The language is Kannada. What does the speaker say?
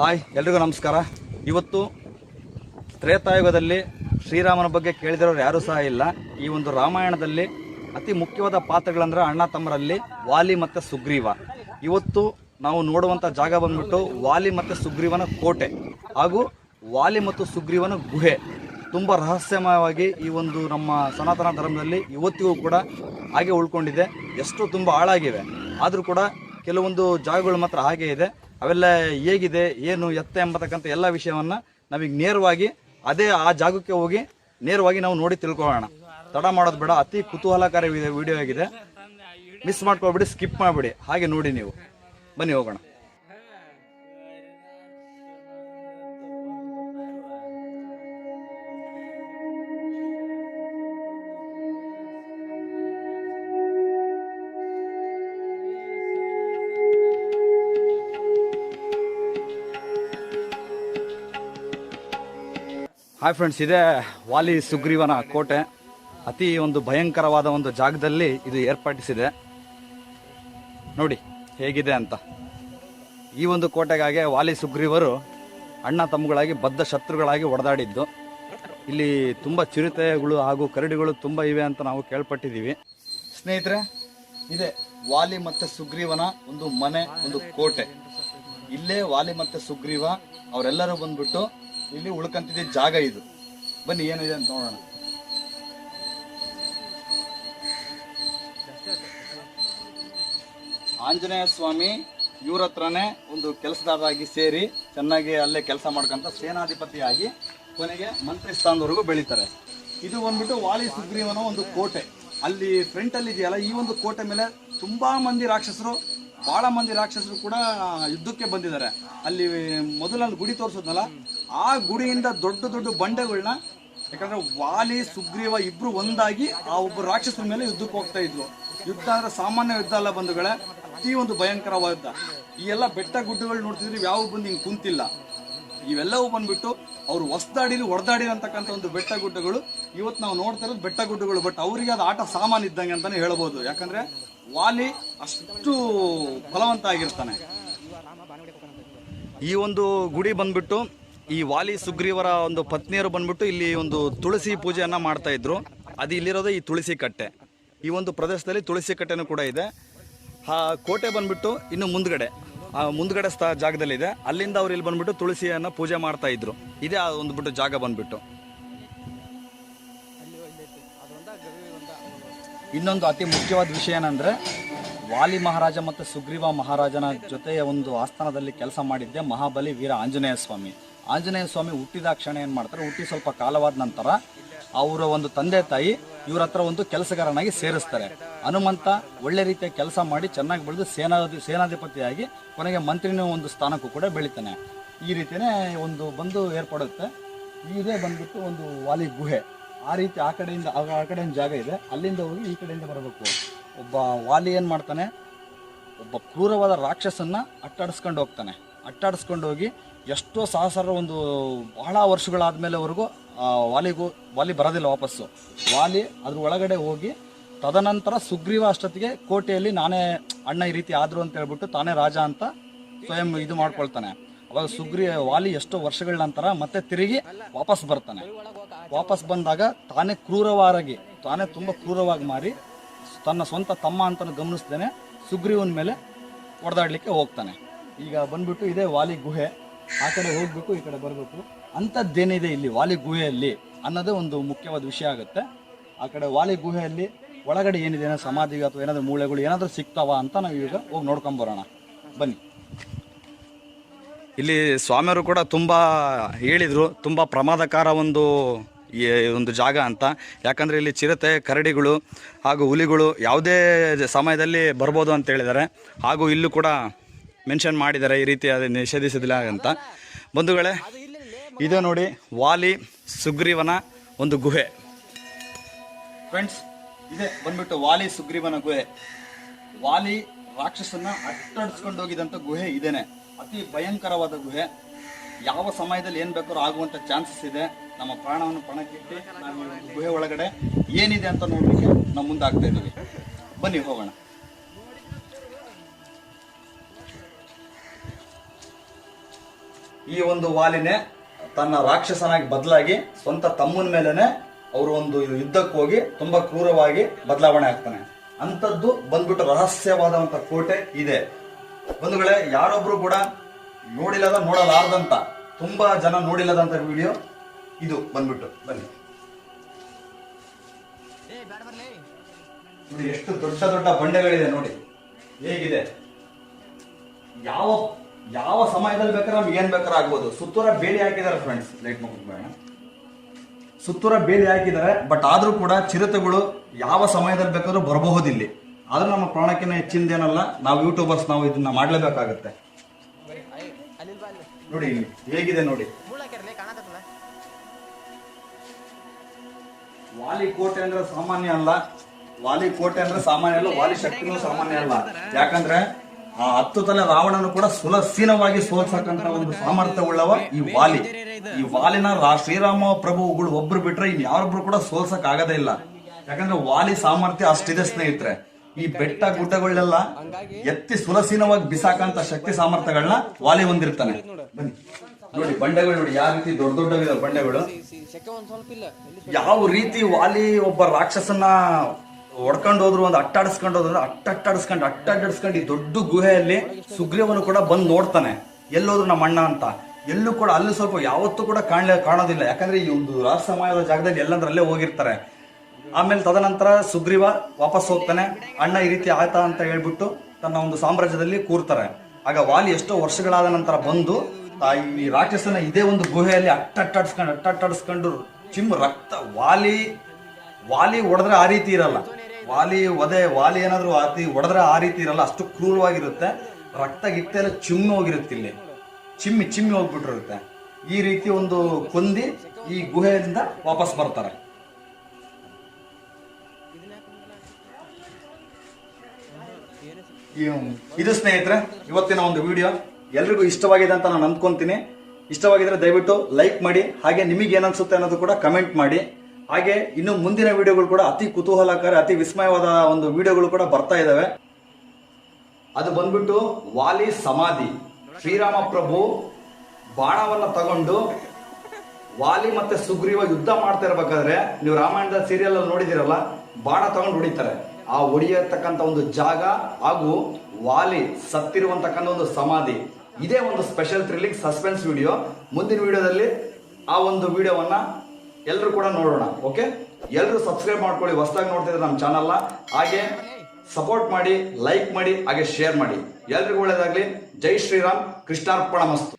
ಹಾಯ್, ಎಲ್ರಿಗೂ ನಮಸ್ಕಾರ. ಇವತ್ತು ತ್ರೇತಾಯುಗದಲ್ಲಿ ಶ್ರೀರಾಮನ ಬಗ್ಗೆ ಕೇಳಿದಿರೋರು ಯಾರೂ ಸಹ ಇಲ್ಲ. ಈ ಒಂದು ರಾಮಾಯಣದಲ್ಲಿ ಅತಿ ಮುಖ್ಯವಾದ ಪಾತ್ರಗಳಂದ್ರೆ ಅಣ್ಣ ತಮ್ಮರಲ್ಲಿ ವಾಲಿ ಮತ್ತು ಸುಗ್ರೀವ. ಇವತ್ತು ನಾವು ನೋಡುವಂಥ ಜಾಗ ಬಂದ್ಬಿಟ್ಟು ವಾಲಿ ಮತ್ತು ಸುಗ್ರೀವನ ಕೋಟೆ ಹಾಗೂ ವಾಲಿ ಮತ್ತು ಸುಗ್ರೀವನ ಗುಹೆ. ತುಂಬ ರಹಸ್ಯಮಯವಾಗಿ ಈ ಒಂದು ನಮ್ಮ ಸನಾತನ ಧರ್ಮದಲ್ಲಿ ಇವತ್ತಿಗೂ ಕೂಡ ಹಾಗೆ ಉಳ್ಕೊಂಡಿದೆ. ಎಷ್ಟು ತುಂಬ ಹಾಳಾಗಿವೆ. ಆದರೂ ಕೂಡ ಕೆಲವೊಂದು ಜಾಗಗಳು ಮಾತ್ರ ಹಾಗೆ ಇದೆ. ಅವೆಲ್ಲ ಹೇಗಿದೆ, ಏನು ಎತ್ತ ಎಂಬತಕ್ಕಂಥ ಎಲ್ಲ ವಿಷಯವನ್ನು ನಮಗೆ ನೇರವಾಗಿ ಅದೇ ಆ ಜಾಗಕ್ಕೆ ಹೋಗಿ ನೇರವಾಗಿ ನಾವು ನೋಡಿ ತಿಳ್ಕೊಳ್ಳೋಣ. ತಡ ಮಾಡೋದು ಬೇಡ, ಅತಿ ಕುತೂಹಲಕಾರಿ ವಿಡಿಯೋ ಆಗಿದೆ. ಮಿಸ್ ಮಾಡ್ಕೊಬಿಡಿ ಸ್ಕಿಪ್ ಮಾಡಿಬಿಡಿ. ಹಾಗೆ ನೋಡಿ ನೀವು. ಬನ್ನಿ ಹೋಗೋಣ. ಹಾಯ್ ಫ್ರೆಂಡ್ಸ್ ಇದೇ ವಾಲಿ ಸುಗ್ರೀವನ ಕೋಟೆ. ಅತಿ ಒಂದು ಭಯಂಕರವಾದ ಒಂದು ಜಾಗದಲ್ಲಿ ಇದು ಏರ್ಪಡಿಸಿದೆ. ನೋಡಿ, ಹೇಗಿದೆ ಅಂತ. ಈ ಒಂದು ಕೋಟೆಗಾಗಿ ವಾಲಿ ಸುಗ್ರೀವರು ಅಣ್ಣ ತಮ್ಮಗಳಾಗಿ, ಬದ್ಧ ಶತ್ರುಗಳಾಗಿ ಒಡೆದಾಡಿದ್ದು. ಇಲ್ಲಿ ತುಂಬ ಚಿರತೆಗಳು ಹಾಗೂ ಕರಡಿಗಳು ತುಂಬ ಇವೆ ಅಂತ ನಾವು ಕೇಳ್ಪಟ್ಟಿದ್ದೀವಿ. ಸ್ನೇಹಿತರೆ, ಇದೆ ವಾಲಿ ಮತ್ತು ಸುಗ್ರೀವನ ಒಂದು ಮನೆ, ಒಂದು ಕೋಟೆ. ಇಲ್ಲೇ ವಾಲಿ ಮತ್ತು ಸುಗ್ರೀವ ಅವರೆಲ್ಲರೂ ಬಂದ್ಬಿಟ್ಟು ಇಲ್ಲಿ ಉಳ್ಕಂತಿದ್ದ ಜಾಗ ಇದು. ಬನ್ನಿ, ಏನಿದೆ ಅಂತ ನೋಡೋಣ. ಆಂಜನೇಯ ಸ್ವಾಮಿ, ಇವ್ರ ಹತ್ರನೇ ಒಂದು ಕೆಲಸದಾರರಾಗಿ ಸೇರಿ ಚೆನ್ನಾಗಿ ಅಲ್ಲೇ ಕೆಲಸ ಮಾಡ್ಕೊಂತ ಸೇನಾಧಿಪತಿಯಾಗಿ ಕೊನೆಗೆ ಮಂತ್ರಿ ಸ್ಥಾನದವರೆಗೂ ಬೆಳೀತಾರೆ. ಇದು ಬಂದ್ಬಿಟ್ಟು ವಾಲಿ ಸುಗ್ರೀವನ ಒಂದು ಕೋಟೆ. ಅಲ್ಲಿ ಫ್ರಂಟ್ ಅಲ್ಲಿ ಇದೆಯಲ್ಲ, ಈ ಒಂದು ಕೋಟೆ ಮೇಲೆ ತುಂಬ ಮಂದಿ ರಾಕ್ಷಸರು ಭಾಳ ಮಂದಿ ರಾಕ್ಷಸರು ಕೂಡ ಯುದ್ಧಕ್ಕೆ ಬಂದಿದ್ದಾರೆ. ಅಲ್ಲಿ ಮೊದಲಲ್ಲಿ ಗುಡಿ ತೋರಿಸೋದ್ನಲ್ಲ ಆ ಗುಡಿಯಿಂದ ದೊಡ್ಡ ದೊಡ್ಡ ಬಂಡೆಗಳನ್ನ ಯಾಕಂದ್ರೆ ವಾಲಿ, ಸುಗ್ರೀವ ಇಬ್ರು ಒಂದಾಗಿ ಆ ಒಬ್ಬ ರಾಕ್ಷಸರ ಮೇಲೆ ಯುದ್ಧಕ್ಕೆ ಹೋಗ್ತಾ ಇದ್ರು. ಯುದ್ಧ ಅಂದ್ರೆ ಸಾಮಾನ್ಯ ಯುದ್ಧ ಅಲ್ಲ ಬಂಧುಗಳೇ, ಅತಿ ಒಂದು ಭಯಂಕರವಾದ. ಈ ಎಲ್ಲ ಬೆಟ್ಟ ಗುಡ್ಡಗಳು ನೋಡ್ತಿದ್ರೆ ಯಾವ ಬಂದು ಹಿಂಗೆ ಕುಂತಿಲ್ಲ. ಇವೆಲ್ಲವೂ ಬಂದ್ಬಿಟ್ಟು ಅವ್ರು ಹೊಸ್ದಾಡಿಲಿ ಹೊಡೆದಾಡಿ ಅಂತಕ್ಕಂಥ ಒಂದು ಬೆಟ್ಟ ಗುಡ್ಡಗಳು. ಇವತ್ತು ನಾವು ನೋಡ್ತಾ ಇರೋದು ಬೆಟ್ಟ ಗುಡ್ಡಗಳು ಬಟ್ ಅವರಿಗೆ ಅದು ಆಟ ಸಾಮಾನು ಇದ್ದಂಗೆ ಅಂತಾನೆ ಹೇಳ್ಬೋದು. ಯಾಕಂದ್ರೆ ವಾಲಿ ಅಷ್ಟು ಫಲವಂತ ಆಗಿರ್ತಾನೆ. ಈ ಒಂದು ಗುಡಿ ಬಂದ್ಬಿಟ್ಟು ಈ ವಾಲಿ ಸುಗ್ರೀವರ ಒಂದು ಪತ್ನಿಯರು ಬಂದ್ಬಿಟ್ಟು ಇಲ್ಲಿ ಒಂದು ತುಳಸಿ ಪೂಜೆಯನ್ನು ಮಾಡ್ತಾ ಇದ್ರು. ಅದು ಇಲ್ಲಿರೋದು ಈ ತುಳಸಿ ಕಟ್ಟೆ. ಈ ಒಂದು ಪ್ರದೇಶದಲ್ಲಿ ತುಳಸಿ ಕಟ್ಟೆನೂ ಕೂಡ ಇದೆ. ಆ ಕೋಟೆ ಬಂದ್ಬಿಟ್ಟು ಇನ್ನು ಮುಂದ್ಗಡೆ, ಆ ಮುಂದ್ಗಡೆ ಸ್ಥ ಜಾಗದಲ್ಲಿದೆ. ಅಲ್ಲಿಂದ ಅವ್ರು ಇಲ್ಲಿ ಬಂದ್ಬಿಟ್ಟು ತುಳಸಿಯನ್ನ ಪೂಜೆ ಮಾಡ್ತಾ ಇದ್ರು. ಇದೇ ಆ ಒಂದು ಬಿಟ್ಟು ಜಾಗ ಬಂದ್ಬಿಟ್ಟು. ಇನ್ನೊಂದು ಅತಿ ಮುಖ್ಯವಾದ ವಿಷಯ ಏನಂದ್ರೆ, ವಾಲಿ ಮಹಾರಾಜ ಮತ್ತು ಸುಗ್ರೀವ ಮಹಾರಾಜನ ಜೊತೆಯ ಒಂದು ಆಸ್ಥಾನದಲ್ಲಿ ಕೆಲಸ ಮಾಡಿದ್ದೆ ಮಹಾಬಲಿ ವೀರ ಆಂಜನೇಯ ಸ್ವಾಮಿ. ಆಂಜನೇಯ ಸ್ವಾಮಿ ಹುಟ್ಟಿದ ಕ್ಷಣ ಏನು ಮಾಡ್ತಾರೆ? ಹುಟ್ಟಿ ಸ್ವಲ್ಪ ಕಾಲವಾದ ನಂತರ ಅವರ ಒಂದು ತಂದೆ ತಾಯಿ ಇವ್ರ ಹತ್ರ ಒಂದು ಕೆಲಸಗಾರನಾಗಿ ಸೇರಿಸ್ತಾರೆ. ಹನುಮಂತ ಒಳ್ಳೆ ರೀತಿಯ ಕೆಲಸ ಮಾಡಿ ಚೆನ್ನಾಗಿ ಬೆಳೆದು ಸೇನಾಧಿ, ಸೇನಾಧಿಪತಿಯಾಗಿ ಕೊನೆಗೆ ಮಂತ್ರಿನ ಒಂದು ಸ್ಥಾನಕ್ಕೂ ಕೂಡ ಬೆಳಿತಾನೆ. ಈ ರೀತಿಯೇ ಒಂದು ಬಂದು ಏರ್ಪಡುತ್ತೆ. ಇದೇ ಬಂದ್ಬಿಟ್ಟು ಒಂದು ವಾಲಿ ಗುಹೆ. ಆ ರೀತಿ ಆ ಕಡೆಯಿಂದ, ಆ ಆ ಕಡೆಯಿಂದ ಜಾಗ ಇದೆ. ಅಲ್ಲಿಂದ ಹೋಗಿ ಈ ಕಡೆಯಿಂದ ಬರಬೇಕು. ಒಬ್ಬ ವಾಲಿ ಏನು ಮಾಡ್ತಾನೆ? ಒಬ್ಬ ಕ್ರೂರವಾದ ರಾಕ್ಷಸನ್ನ ಅಟ್ಟಾಡಿಸ್ಕೊಂಡು ಹೋಗ್ತಾನೆ. ಅಟ್ಟಾಡಿಸ್ಕೊಂಡು ಹೋಗಿ ಎಷ್ಟೋ ಸಹಸ್ರ ಒಂದು ಬಹಳ ವರ್ಷಗಳಾದ್ಮೇಲೆವರೆಗೂ, ಆ, ವಾಲಿಗೂ, ವಾಲಿ ಬರೋದಿಲ್ಲ ವಾಪಸ್ಸು. ವಾಲಿ ಅದ್ರ ಒಳಗಡೆ ಹೋಗಿ, ತದನಂತರ ಸುಗ್ರೀವ ಅಷ್ಟೊತ್ತಿಗೆ ಕೋಟೆಯಲ್ಲಿ ನಾನೇ ಅಣ್ಣ ಈ ರೀತಿ ಆದ್ರು ಅಂತ ಹೇಳ್ಬಿಟ್ಟು ತಾನೇ ರಾಜ ಅಂತ ಸ್ವಯಂ ಇದು ಮಾಡ್ಕೊಳ್ತಾನೆ. ಅವಾಗ ಸುಗ್ರೀ, ವಾಲಿ ಎಷ್ಟೋ ವರ್ಷಗಳ ನಂತರ ಮತ್ತೆ ತಿರುಗಿ ವಾಪಸ್ ಬರ್ತಾನೆ. ವಾಪಸ್ ಬಂದಾಗ ತಾನೇ ಕ್ರೂರವಾಗಿ ತಾನೇ ತುಂಬ ಕ್ರೂರವಾಗಿ ಮಾರಿ ತನ್ನ ಸ್ವಂತ ತಮ್ಮ ಅಂತ ಗಮನಿಸ್ತೇನೆ ಸುಗ್ರೀವನ ಮೇಲೆ ಹೊಡೆದಾಡ್ಲಿಕ್ಕೆ ಹೋಗ್ತಾನೆ. ಈಗ ಬಂದ್ಬಿಟ್ಟು ಇದೇ ವಾಲಿ ಗುಹೆ. ಆ ಕಡೆ ಹೋಗ್ಬೇಕು, ಈ ಕಡೆ ಬರಬೇಕು. ಅಂಥದ್ದೇನಿದೆ ಇಲ್ಲಿ ವಾಲಿ ಗುಹೆಯಲ್ಲಿ ಅನ್ನೋದೇ ಒಂದು ಮುಖ್ಯವಾದ ವಿಷಯ ಆಗುತ್ತೆ. ಆ ಕಡೆ ವಾಲಿ ಗುಹೆಯಲ್ಲಿ ಒಳಗಡೆ ಏನಿದೆ, ಏನೋ ಸಮಾಧಿ ಅಥವಾ ಏನಾದರೂ ಮೂಳೆಗಳು ಏನಾದರೂ ಸಿಗ್ತಾವ ಅಂತ ನಾವು ಈಗ ಹೋಗಿ ನೋಡ್ಕೊಂಬರೋಣ ಬನ್ನಿ. ಇಲ್ಲಿ ಸ್ವಾಮಿಯವರು ಕೂಡ ತುಂಬ ಹೇಳಿದರು, ತುಂಬ ಪ್ರಮಾದಕಾರ ಒಂದು ಒಂದು ಜಾಗ ಅಂತ. ಯಾಕಂದರೆ ಇಲ್ಲಿ ಚಿರತೆ, ಕರಡಿಗಳು ಹಾಗೂ ಹುಲಿಗಳು ಯಾವುದೇ ಸಮಯದಲ್ಲಿ ಬರ್ಬೋದು ಅಂತ ಹೇಳಿದ್ದಾರೆ. ಹಾಗೂ ಇಲ್ಲೂ ಕೂಡ ಮೆನ್ಷನ್ ಮಾಡಿದ್ದಾರೆ ಈ ರೀತಿ ಅದು ನಿಷೇಧಿಸಿದಿಲ್ಲ ಅಂತ ಬಂಧುಗಳೇ, ಇದೆ ನೋಡಿ ವಾಲಿ ಸುಗ್ರೀವನ ಒಂದು ಗುಹೆ. ಫ್ರೆಂಡ್ಸ್ ಇದೆ ಬಂದ್ಬಿಟ್ಟು ವಾಲಿ ಸುಗ್ರೀವನ ಗುಹೆ. ವಾಲಿ ರಾಕ್ಷಸನ್ನ ಅಟ್ಟಡಿಸ್ಕೊಂಡು ಹೋಗಿದಂತ ಗುಹೆ ಇದೇನೆ. ಅತಿ ಭಯಂಕರವಾದ ಗುಹೆ. ಯಾವ ಸಮಯದಲ್ಲಿ ಏನ್ ಬೇಕಾದ್ರೂ ಆಗುವಂತ ಚಾನ್ಸಸ್ ಇದೆ. ನಮ್ಮ ಪ್ರಾಣವನ್ನು ಪಣಕ್ಕಿಟ್ಟು ಗುಹೆ ಒಳಗಡೆ ಏನಿದೆ ಅಂತ ನೋಡ್ಲಿಕ್ಕೆ ನಾವು ಮುಂದಾಗ್ತಾ ಇದ್ದೀವಿ. ಬನ್ನಿ ಹೋಗೋಣ. ಈ ಒಂದು ವಾಲಿನೇ ತನ್ನ ರಾಕ್ಷಸನಾಗಿ ಬದಲಾಗಿ ಸ್ವಂತ ತಮ್ಮನ ಮೇಲೆನೆ ಅವರು ಒಂದು ಯುದ್ಧಕ್ಕೆ ಹೋಗಿ ತುಂಬಾ ಕ್ರೂರವಾಗಿ ಬದಲಾವಣೆ ಆಗ್ತಾನೆ. ಅಂಥದ್ದು ಬಂದ್ಬಿಟ್ಟು ರಹಸ್ಯವಾದಂತ ಕೋಟೆ ಇದೆ. ಬಂಧುಗಳೇ ಯಾರೊಬ್ರು ಕೂಡ ನೋಡಿಲ್ಲದ ನೋಡಲಾರ್ದಂತ ತುಂಬಾ ಜನ ನೋಡಿಲ್ಲದಂತ ವಿಡಿಯೋ ಇದು ಬಂದ್ಬಿಟ್ಟು. ಬನ್ನಿ. ಎಷ್ಟು ದೊಡ್ಡ ದೊಡ್ಡ ಬಂಡೆಗಳಿದೆ ನೋಡಿ. ಹೇಗಿದೆ? ಯಾವ ಯಾವ ಸಮಯದಲ್ಲಿ ಬೇಕಾದ್ರೆ ನಮ್ಗೆ ಏನ್ ಬೇಕಾದ್ರೆ ಆಗ್ಬೋದು. ಸುತ್ತೂರ ಬೇಲಿ ಹಾಕಿದ್ದಾರೆ ಫ್ರೆಂಡ್ಸ್ ಲೈಟ್ ಬೇಡ ಸುತ್ತೂರ ಬೇಲಿ ಹಾಕಿದ್ದಾರೆ ಬಟ್ ಆದರೂ ಕೂಡ ಚಿರತೆಗಳು ಯಾವ ಸಮಯದಲ್ಲಿ ಬೇಕಾದ್ರೂ ಬರಬಹುದಿಲ್ಲಿ. ಆದ್ರೂ ನಮ್ಮ ಪ್ರಾಣಕ್ಕಿಂತ ಹೆಚ್ಚಿಂದೇನಲ್ಲ ನಾವು ಯೂಟ್ಯೂಬರ್ಸ್ ನಾವು ಇದನ್ನ ಮಾಡ್ಲೇಬೇಕಾಗತ್ತೆ. ನೋಡಿ, ಹೇಗಿದೆ ನೋಡಿ. ವಾಲಿ ಕೋಟೆ ಅಂದ್ರೆ ಸಾಮಾನ್ಯ ಅಲ್ಲ. ವಾಲಿ ಕೋಟೆ ಅಂದ್ರೆ ಸಾಮಾನ್ಯ ಅಲ್ಲ, ವಾಲಿ ಶಕ್ತಿನೂ ಸಾಮಾನ್ಯ ಅಲ್ಲ. ಯಾಕಂದ್ರೆ ಆ ಹತ್ತು ತಲೆ ರಾವಣನು ಕೂಡ ಸುಲಸೀನವಾಗಿ ಸೋಲ್ಸಕ್ಕಂತ ಒಂದು ಸಾಮರ್ಥ್ಯವುಳ್ಳವ ಈ ವಾಲಿ ಈ ವಾಲಿನ ಶ್ರೀರಾಮ ಪ್ರಭುಗಳು ಒಬ್ರು ಬಿಟ್ರೆ ಇನ್ ಯಾರೊಬ್ರು ಕೂಡ ಸೋಲ್ಸಕ್ ಆಗದೇ ಇಲ್ಲ ಯಾಕಂದ್ರೆ ವಾಲಿ ಸಾಮರ್ಥ್ಯ ಅಷ್ಟಿದೆ ಸ್ನೇಹಿತರೆ ಈ ಬೆಟ್ಟ ಗುಡ್ಡಗಳೆಲ್ಲ ಎತ್ತಿ ಸುಲಸೀನವಾಗಿ ಬಿಸಾಕಂತ ಶಕ್ತಿ ಸಾಮರ್ಥ್ಯಗಳನ್ನ ವಾಲಿ ಹೊಂದಿರ್ತಾನೆ ನೋಡಿ ಬಂಡೆಗಳು ನೋಡಿ ಯಾವ ರೀತಿ ದೊಡ್ಡ ದೊಡ್ಡವಿದಾವೆ ಬಂಡೆಗಳು ಯಾವ ರೀತಿ ವಾಲಿ ಒಬ್ಬ ರಾಕ್ಷಸನ್ನ ಹೊಡ್ಕೊಂಡು ಹೋದ್ರು ಒಂದು ಅಟ್ಟಾಡಿಸ್ಕೊಂಡು ಹೋದ್ರು ಅಟ್ಟಟ್ಟಾಡಿಸ್ಕೊಂಡು ಅಟ್ಟಾಡಿಸ್ಕೊಂಡು ಈ ದೊಡ್ಡ ಗುಹೆಯಲ್ಲಿ ಸುಗ್ರೀವನು ಕೂಡ ಬಂದು ನೋಡ್ತಾನೆ. ಎಲ್ಲೋದ್ರು ನಮ್ಮ ಅಣ್ಣ ಅಂತ. ಎಲ್ಲೂ ಕೂಡ ಅಲ್ಲೂ ಸ್ವಲ್ಪ ಯಾವತ್ತೂ ಕೂಡ ಕಾಣಲೇ ಕಾಣೋದಿಲ್ಲ. ಯಾಕಂದ್ರೆ ಈ ಒಂದು ರಾಜಸಮಯದ ಜಾಗದಲ್ಲಿ ಎಲ್ಲಂದ್ರಲ್ಲೇ ಹೋಗಿರ್ತಾರೆ. ಆಮೇಲೆ ತದನಂತರ ಸುಗ್ರೀವ ವಾಪಸ್ ಹೋಗ್ತಾನೆ. ಅಣ್ಣ ಈ ರೀತಿ ಆಯ್ತಾ ಅಂತ ಹೇಳ್ಬಿಟ್ಟು ತನ್ನ ಒಂದು ಸಾಮ್ರಾಜ್ಯದಲ್ಲಿ ಕೂರ್ತಾರೆ. ಆಗ ವಾಲಿ ಎಷ್ಟೋ ವರ್ಷಗಳಾದ ನಂತರ ಬಂದು ಈ ರಾಕ್ಷಸನ ಇದೇ ಒಂದು ಗುಹೆಯಲ್ಲಿ ಅಟ್ಟಟ್ಟಾಡ್ಸ್ಕೊಂಡು ಅಟ್ಟಟ್ಟಾಡ್ಸ್ಕೊಂಡು ಚಿಮ್ ರಕ್ತ ವಾಲಿ ವಾಲಿ ಹೊಡೆದ್ರೆ ಆ ರೀತಿ ಇರಲ್ಲ. ವಾಲಿ ಒದೆ, ವಾಲಿ ಏನಾದರೂ ಆತಿ ಹೊಡೆದ್ರೆ ಆ ರೀತಿ ಇರಲ್ಲ, ಅಷ್ಟು ಕ್ರೂರವಾಗಿರುತ್ತೆ. ರಕ್ತ ಗಿಕ್ತ ಎಲ್ಲ ಚಿಮ್ಮಿ ಹೋಗಿರುತ್ತೆ ಇಲ್ಲಿ. ಚಿಮ್ಮಿ ಚಿಮ್ಮಿ ಹೋಗ್ಬಿಟ್ಟಿರುತ್ತೆ. ಈ ರೀತಿ ಒಂದು ಕೊಂದಿ ಈ ಗುಹೆಯಿಂದ ವಾಪಸ್ ಬರ್ತಾರೆ. ಇದು ಸ್ನೇಹಿತರೆ, ಇವತ್ತಿನ ಒಂದು ವಿಡಿಯೋ. ಎಲ್ರಿಗೂ ಇಷ್ಟವಾಗಿದೆ ಅಂತ ನಾನು ಅಂದ್ಕೊಂತೀನಿ ಇಷ್ಟವಾಗಿದ್ರೆ ದಯವಿಟ್ಟು ಲೈಕ್ ಮಾಡಿ, ಹಾಗೆ ನಿಮಗೆ ಏನನ್ಸುತ್ತೆ ಅನ್ನೋದು ಕೂಡ ಕಮೆಂಟ್ ಮಾಡಿ. ಹಾಗೆ ಇನ್ನು ಮುಂದಿನ ವಿಡಿಯೋಗಳು ಕೂಡ ಅತಿ ಕುತೂಹಲಕಾರಿ, ಅತಿ ವಿಸ್ಮಯವಾದ ಒಂದು ವಿಡಿಯೋಗಳು ಕೂಡ ಬರ್ತಾ ಇದಾವೆ. ಅದು ಬಂದ್ಬಿಟ್ಟು ವಾಲಿ ಸಮಾಧಿ. ಶ್ರೀರಾಮ ಪ್ರಭು ಬಾಣವನ್ನ ತಗೊಂಡು ವಾಲಿ ಮತ್ತೆ ಸುಗ್ರೀವ ಯುದ್ಧ ಮಾಡ್ತಾ ಇರ್ಬೇಕಾದ್ರೆ ನೀವು ರಾಮಾಯಣದ ಸೀರಿಯಲ್ ಅಲ್ಲಿ ನೋಡಿದಿರಲ್ಲ ಬಾಣ ತಗೊಂಡು ಹೊಡಿತಾರೆ. ಆ ಹೊಡಿಯತಕ್ಕಂತ ಒಂದು ಜಾಗ ಹಾಗೂ ವಾಲಿ ಸತ್ತಿರುವಂತಕ್ಕಂಥ ಒಂದು ಸಮಾಧಿ. ಇದೇ ಒಂದು ಸ್ಪೆಷಲ್ ಥ್ರಿಲ್ಲಿಂಗ್ ಸಸ್ಪೆನ್ಸ್ ವಿಡಿಯೋ ಮುಂದಿನ ವಿಡಿಯೋದಲ್ಲಿ ಆ ಒಂದು ವಿಡಿಯೋವನ್ನ ಎಲ್ಲರೂ ಕೂಡ ನೋಡೋಣ ಓಕೆ ಎಲ್ಲರೂ ಸಬ್ಸ್ಕ್ರೈಬ್ ಮಾಡ್ಕೊಳ್ಳಿ, ಹೊಸದಾಗಿ ನೋಡ್ತಿದ್ರೆ ನಮ್ಮ ಚಾನಲ್ನ ಹಾಗೆ ಸಪೋರ್ಟ್ ಮಾಡಿ ಲೈಕ್ ಮಾಡಿ, ಹಾಗೆ ಶೇರ್ ಮಾಡಿ. ಎಲ್ರಿಗೂ ಒಳ್ಳೇದಾಗ್ಲಿ. ಜೈ ಶ್ರೀರಾಮ್, ಕೃಷ್ಣಾರ್ಪಣ ಮಸ್ತು.